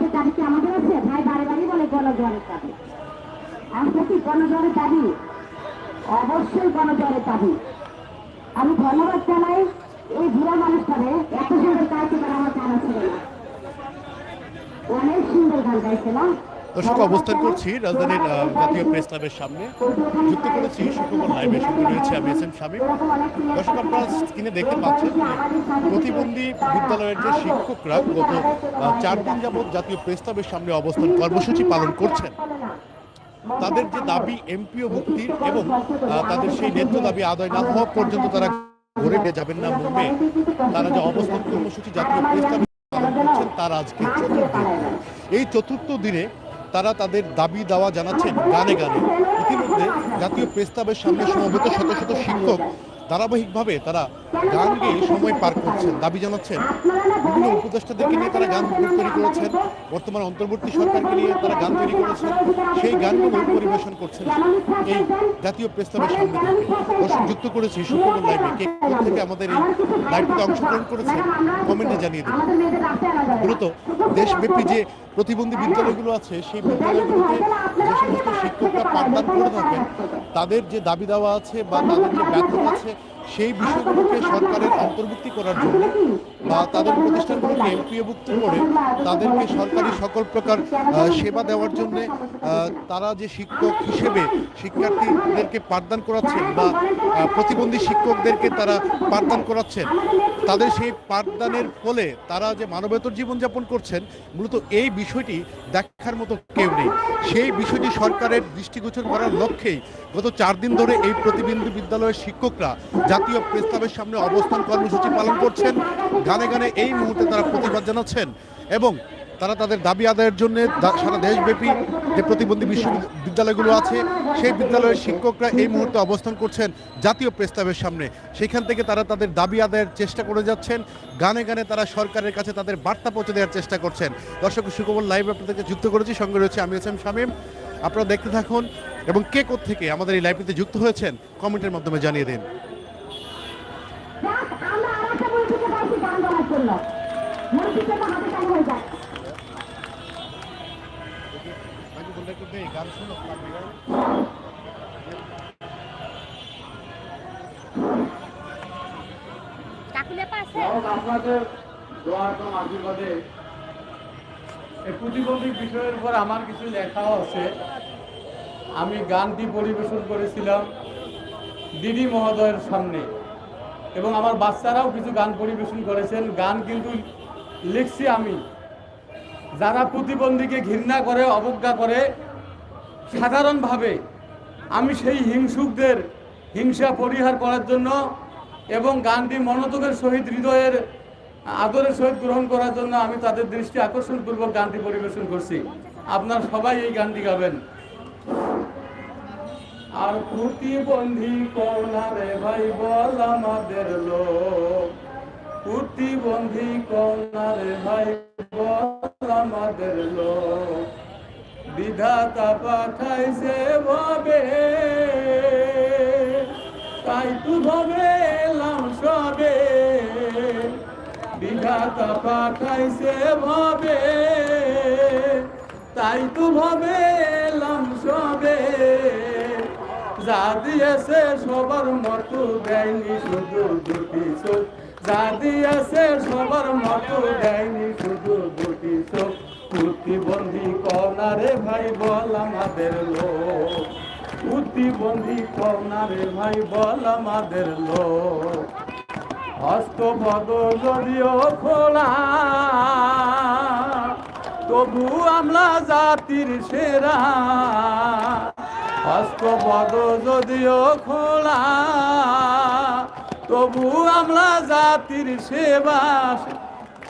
তাদের দাবি কি আমাদের আছে? ভাই বারে বারে বলে গণজোয়ারের দাবি। আমরা কি গণজোয়ারের দাবি? অবশ্যই গণজোয়ারের দাবি। আমি ধন্যবাদ জানাই এই বুড়া মানুষটারে এত সুন্দর গাইতে পারে আমার জানা ছিল না? অনেক সুন্দর গান গাইছিলাম দর্শক, অবস্থান করছি রাজধানীর জাতীয় প্রেস ক্লাবের সামনে। যুক্ত করেছি শুক্রবার লাইভে সঙ্গে রয়েছে আমি এস এম শামীম। দর্শক, আপনারা স্ক্রিনে দেখতে পাচ্ছেন প্রতিবন্ধী বিদ্যালয়ের যে শিক্ষকরা গত চার দিন যাবৎ জাতীয় প্রেস ক্লাবের সামনে অবস্থান কর্মসূচি পালন করছেন। তাদের যে দাবি এমপিও মুক্তির এবং তাদের সেই ন্যায্য দাবি আদায় না হওয়া পর্যন্ত তারা ঘুরে যাবেন না মুম্বে তারা যে অবস্থান কর্মসূচি জাতীয় প্রেস ক্লাবে পালন করছেন, তার আজকে চতুর্থ এই চতুর্থ দিনে তারা তাদের দাবি দাওয়া জানাচ্ছেন গানে গানে। ইতিমধ্যে জাতীয় প্রেস ক্লাবের সামনে সমবেত শত শত শিক্ষক ধারাবাহিকভাবে তারা গান গেয়ে সময় পার করছেন, দাবি জানাচ্ছেন। বিভিন্ন উপদেষ্টাদেরকে নিয়ে তারা গান তৈরি করেছেন। বর্তমান অন্তর্বর্তী সরকারকে নিয়ে তারা গান তৈরি করেছেন। সেই গানগুলো পরিবেশন করছেন এই জাতীয় প্রেস ক্লাবের সামনে দর্শক, যুক্ত করেছি শুক্রবার লাইভে। কে থেকে আমাদের এই লাইভটিতে অংশগ্রহণ করেছে কমেন্টে জানিয়ে দেবেন মূলত দেশব্যাপী যে প্রতিবন্ধী বিদ্যালয়গুলো আছে, সেই বিদ্যালয়গুলোতে যে সমস্ত শিক্ষকরা পাঠদান করে থাকেন, তাদের যে দাবি দেওয়া আছে বা তাদের যে বেতন আছে সেই বিষয়গুলোকে সরকারের অন্তর্ভুক্তি করার জন্য বা তাদের প্রতিষ্ঠানগুলোকে এমপিওভুক্ত করে তাদেরকে সরকারি সকল প্রকার সেবা দেওয়ার জন্য তারা যে শিক্ষক হিসেবে শিক্ষার্থীদেরকে পাঠদান করাচ্ছেন বা প্রতিবন্ধী শিক্ষকদেরকে তারা পাঠদান করাচ্ছেন, তাদের সেই পাঠদানের ফলে তারা যে মানবেতর জীবনযাপন করছেন, মূলত এই বিষয়টি দেখার মতো কেউ নেই। সেই বিষয়টি সরকারের দৃষ্টিগোচর করার লক্ষ্যেই গত চার দিন ধরে এই প্রতিবন্ধী বিদ্যালয়ের শিক্ষকরা জাতীয় প্রেস ক্লাবের সামনে অবস্থান কর্মসূচি পালন করছেন। গানে গানে এই মুহূর্তে তারা প্রতিবাদ জানাচ্ছেন এবং তারা তাদের দাবি আদায়ের জন্য সারা দেশব্যাপী যে প্রতিবন্ধী বিশ্ববিদ্যালয়গুলো আছে, সেই বিদ্যালয়ের শিক্ষকরা এই মুহূর্তে অবস্থান করছেন জাতীয় প্রেস ক্লাবের সামনে। সেখান থেকে তারা তাদের দাবি আদায়ের চেষ্টা করে যাচ্ছেন। গানে গানে তারা সরকারের কাছে তাদের বার্তা পৌঁছে দেওয়ার চেষ্টা করছেন। দর্শক, সুখবর লাইভ আপনাদেরকে যুক্ত করেছি। সঙ্গে রয়েছে আমি এম শামীম। আপনারা দেখতে থাকুন এবং কে থেকে আমাদের এই লাইভটিতে যুক্ত হয়েছেন, কমেন্টের মাধ্যমে জানিয়ে দিন যাক, আমরা আর একটা মসজিদে পাইছি গান গাওয়ার জন্য তো হাতে টাইম হয়ে যায়। গান শুনো কাকুলে পাশে এবং আপনাদের দোয়া এবং আশীর্বাদে। এই প্রতিবন্ধী বিষয়ের উপর আমার কিছু লেখাও আছে। আমি গানটি পরিবেশন করেছিলাম দিদি মহোদয়ের সামনে। এবং আমার বাচ্চারাও কিছু গান পরিবেশন করেছেন। গান কিন্তু লিখছি আমি। যারা প্রতিবন্ধীকে ঘৃণা করে, অবজ্ঞা করে, সাধারণভাবে আমি সেই হিংসুকদের হিংসা পরিহার করার জন্য এবং গানটি মনোযোগের সহিত, হৃদয়ের আদরের সহিত গ্রহণ করার জন্য আমি তাদের দৃষ্টি আকর্ষণপূর্বক গানটি পরিবেশন করছি। আপনার সবাই এই গানটি গাবেন। আর প্রতিবন্ধী কন্যারে ভাই বল আমাদের লোক। প্রতিবন্ধী কন্যারে ভাই বল আমাদের লোক। বিধাতা পাঠাইছে ভাবে, তাই তু ভাবে এলাম সবে। বিধাতা পাঠাইছে ভাবে, তাই তু ভাবে এলাম সবে। যা দিয়েছে সবার মতো দেয়নি শুধু দুটি চোখ। যা দিয়েছে সবার মতো দেয়নি শুধু দুটি চোখ। প্রতিবন্ধী কনারে ভাই বল আমাদের লোক। প্রতিবন্ধী কনারে ভাই বল আমাদের লোক। হস্তপদ যদিও খোলা, তবু আমরা জাতির সেরা। হস্তপদ যদিও খোলা, তবু আমরা জাতির সেবা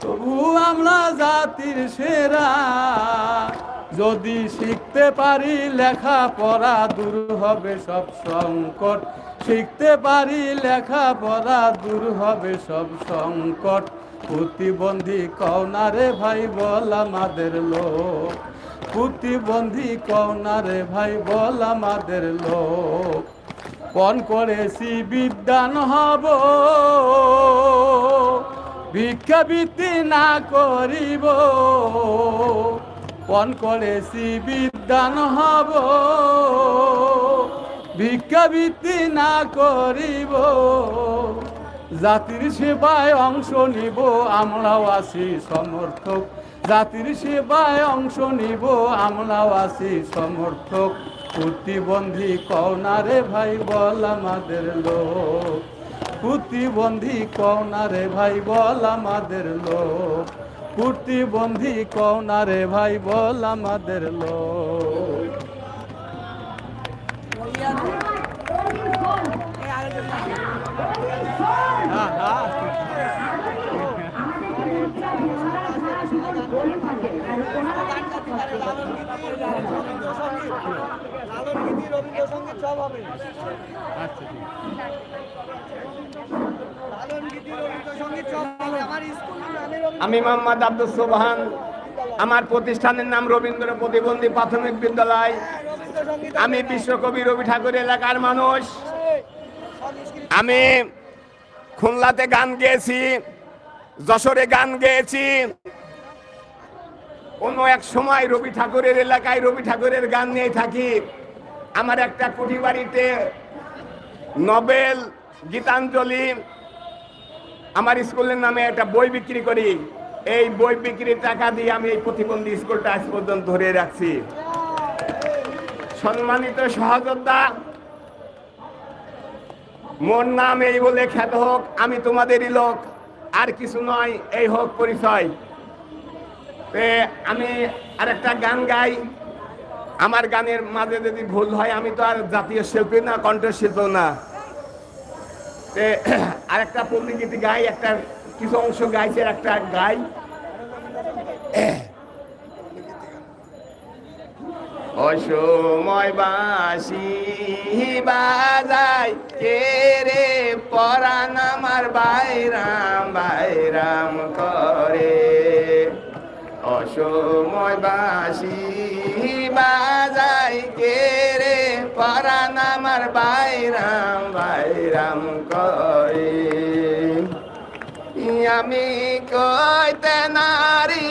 তবু আমরা জাতির সেরা। যদি শিখতে পারি লেখা পড়া দূর হবে সব সংকট। শিখতে পারি লেখা পড়া দূর হবে সব সংকট। প্রতিবন্ধী কওনারে ভাই বল আমাদের লোক। প্রতিবন্ধী কওনারে ভাই, বল আমাদের লোক। পণ করেছি বিদ্যান হব। ভিক্ষাবৃত্তি না করিব। পণ করেছি বিদ্যান হব। ভিক্ষাবৃত্তি না করিব। জাতির সেবায় অংশ নিব, আমরাও আছি সমর্থক। জাতির সেবায় অংশ নিব আমরাও আছি সমর্থক। প্রতিবন্ধী কওনারে ভাই বল আমাদের লোক। প্রতিবন্ধী কওনারে ভাই বল আমাদের লোক। প্রতিবন্ধী কওনারে ভাই বল আমাদের লোক হ্যাঁ হ্যাঁ রবীন্দ্রসঙ্গীত সব হবে। আচ্ছা আমি মোহাম্মদ আব্দুল সোবহান। আমার প্রতিষ্ঠানের নাম রবীন্দ্র প্রতিবন্ধী প্রাথমিক বিদ্যালয়। আমি বিশ্বকবি রবি ঠাকুর এলাকার মানুষ। আমি খুলনাতে গান গেয়েছি যশোরে গান গেয়েছি। কোনো এক সময় রবি ঠাকুরের এলাকায় রবি ঠাকুরের গান নিয়ে থাকি। আমার একটা কুঠি বাড়িতে নবেল, গীতাঞ্জলি, আমার স্কুলের নামে একটা বই বিক্রি করি। এই বই বিক্রির টাকা দিয়ে আমি এই প্রতিবন্ধী স্কুলটা আজ পর্যন্ত ধরে রাখছি। সম্মানিত সহযোদ্ধা, মোর নাম এই বলে খ্যাত হোক, আমি তোমাদেরই লোক, আর কিছু নয়, এই হোক পরিচয়। আমি আরেকটা গান গাই। আমার গানের মাঝে যদি ভুল হয়, আমি তো আর জাতীয় শিল্পী না কণ্ঠশিল্প না। আর একটা পল্লীগীতি গাই, একটা কিছু অংশ গাইছে একটা গাই। অসময় বাসি বাজাই, কে রে পরাণ আমার বাইরাম বাইরাম করে? অসময় বাসি বাজাই কে রে পরাণ আমার বাইরাম বাইরাম করে আমি কইতে নারী,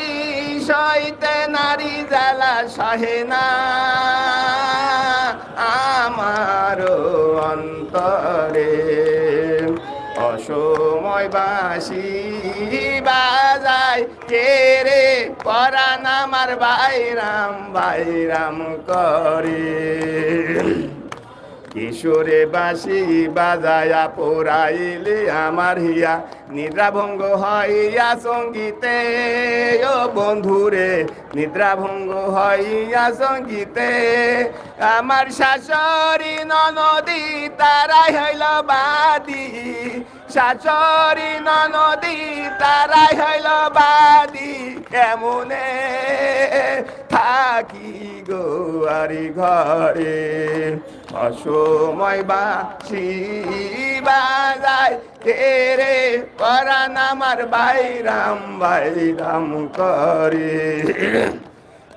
সইতে নারী জ্বালা সহে না। আমার অন্তরে অসময় বাসি বাজায় কে রে? পরাণ আমার বাইরাম বাইরাম করে। কিশোরে বাসি বাজায়া পোড়াইলে আমার হিয়া। নিদ্রাভঙ্গ হইয়া সঙ্গীতে, ও বন্ধুরে, নিদ্রাভঙ্গ হইয়া সঙ্গীতে। আমার শাশুড়ি ননদী, তারাই হইল বাদী। শাশুড়ি ননদী, তারাই হইল বাদী। কেমনে থাকি গো আরি ঘরে? অসময় বাসি বাজায়, কে রে? পরাণ আমার বাইরাম বাইরাম করে।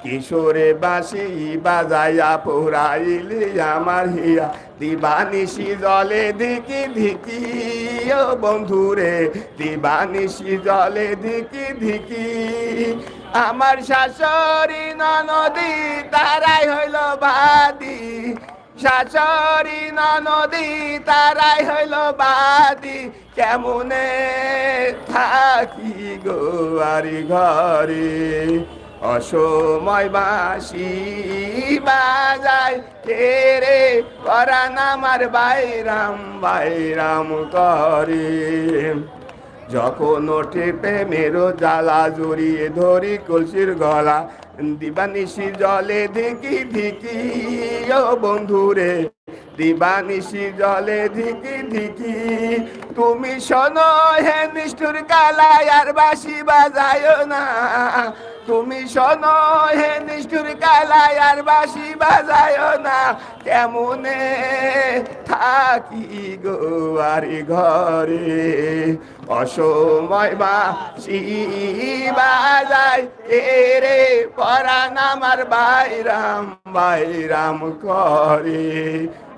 কিশোরে বাসি বাজাইয়া পোড়াইলে আমার হিয়া। দিবানিশি জলে দিকি ধিকি, ও বন্ধুরে দিবানিশি জলে দিকি ধিকি, আমার শাশুড়ি ননদী, তারাই হইল বাদী। শাশুড়ি ননদী, তারাই হইল বাদী। কেমনে থাকি গো আরি ঘরে? অসময় বাসি বাজায়। কে রে? পরাণ আমার বাইরাম বাইরাম করে। যখন ওঠে প্রেমেরও জ্বালা, জড়িয়ে ধরি কলসির গলা দিবানিশি জলে ধিকি ধিকি ও বন্ধুরে, দিবানিশি জলে ধিকি ধিকি তুমি শোনো হে নিষ্ঠুর কালায়, আর বাসি বাজায় না। তুমি শোনো হে নিষ্ঠুর কালায়, আর বাসি বাজায় না। কেমনে থাকি গো আরি ঘরে? অসময় বা বাজায় এরে পরাণ আমার বাইরাম বাইরাম করে।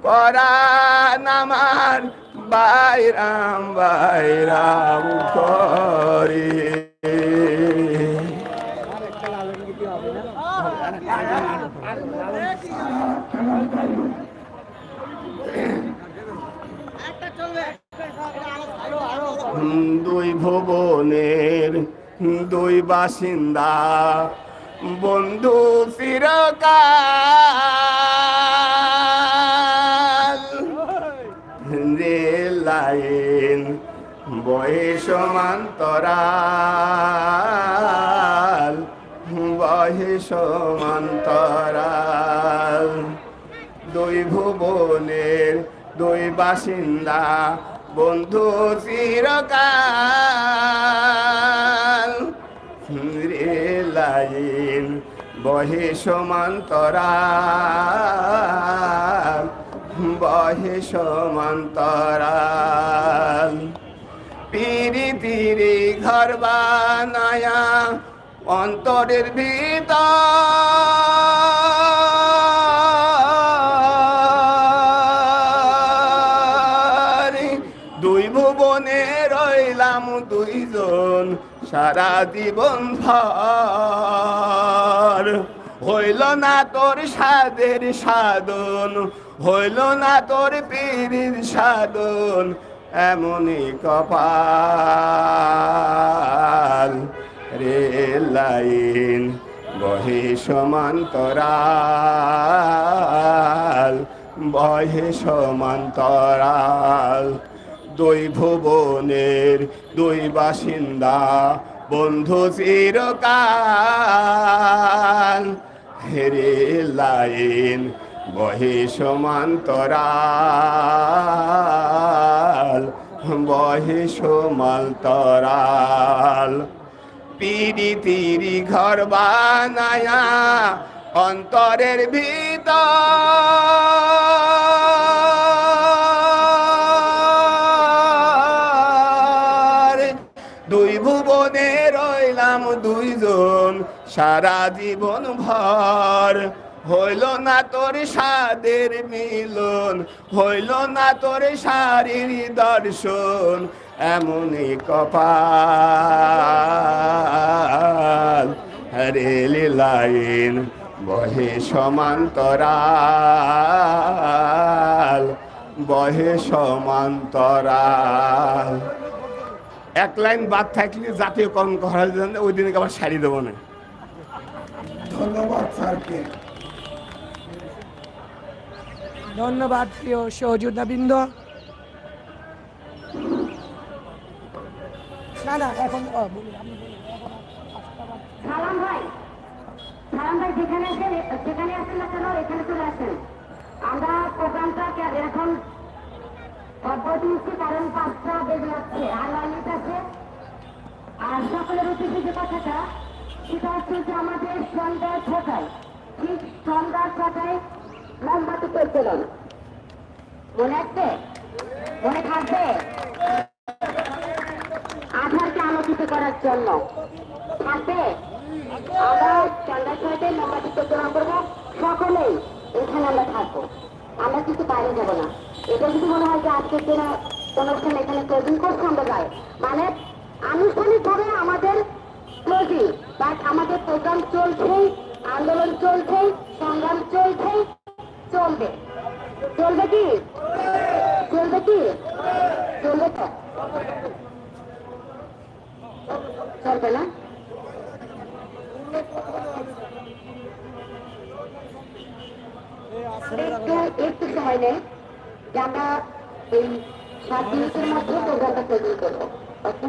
পরাণ আমার বাইরাম বাইরাম করে সঙ্গীতই হবে না হুম, দুই ভুবনের দুই বাসিন্দা। বন্ধু চিরকাল রেল লাইন বয়ে সমান্তরাল বহে সমান্তরাল দুই ভুবনের দুই বাসিন্দা বন্ধু চিরকাল। লাইন বহে সমান্তরাল। বহে সমান্তরাল। পিরি তিরি ঘর বানায়া অন্তরের ভিতর। সারা জীবন ভর। হইল না তোর সাদের সাধন, হইল না তোর পীরির সাধন, এমনই কপাল। রেল লাইন, বহে সমান্তরাল বহে সমান্তরাল দুই ভুবনের দুই বাসিন্দা, বন্ধু চিরকাল। হেরে লাইন, বহে সমান্তরাল বহে সমান্তরাল। পিড়ি তিরি ঘর বানায়া অন্তরের ভিতর। দুইজন সারা জীবন ভর। হইল না তোর সাদের মিলন, হইল না তোর শারীর দর্শন, এমনই কপাল। রেল লাইন বহে সমান্তরাল বহে সমান্তরাল। এক লাইন বাদ থাকলে জাতীয়করণ করার জন্য ওই দিনকে আবার সারি দেবো না। ধন্যবাদ স্যারকে। ধন্যবাদ প্রিয় সহযোদ্ধাবৃন্দ। না না এখন। সালাম ভাই। সালাম ভাই যেখানে আছেন যেখানে আছেন না কেন? এখানে চলে আসেন। আমরা প্রোগ্রামটা এখন দিচ্ছি কারণ পাঁচটা বেজে যাচ্ছে আর আর সকলের উদ্দেশ্যে যে কথাটা সেটা হচ্ছে যে আমাদের সন্ধ্যা ছটায় ঠিক সন্ধ্যা ছটায় মোমবাতি পেয়েছিলেন মনে আছে? মনে থাকবে? আধারকে আলোকিত করার জন্য থাকবে আমরা ছয়টায় মোমবাতি প্রচলন সকলেই এখানে আমরা থাকব। আমরা কিন্তু বাইরে যাব না। এটা কিন্তু মনে হয় যে আজকে দিন অনুষ্ঠান এখানে ক্লোজিং করছে আমরা যাই। মানে আনুষ্ঠানিকভাবে আমাদের ক্লোজিং বাট আমাদের প্রোগ্রাম চলছেই আন্দোলন চলছেই সংগ্রাম চলছেই চলবে। চলবে কি? চলবে কি? চলবে তো? আমরা এই সাত মিনিটের মধ্যে প্রোগ্রামটা তৈরি করব। ওকে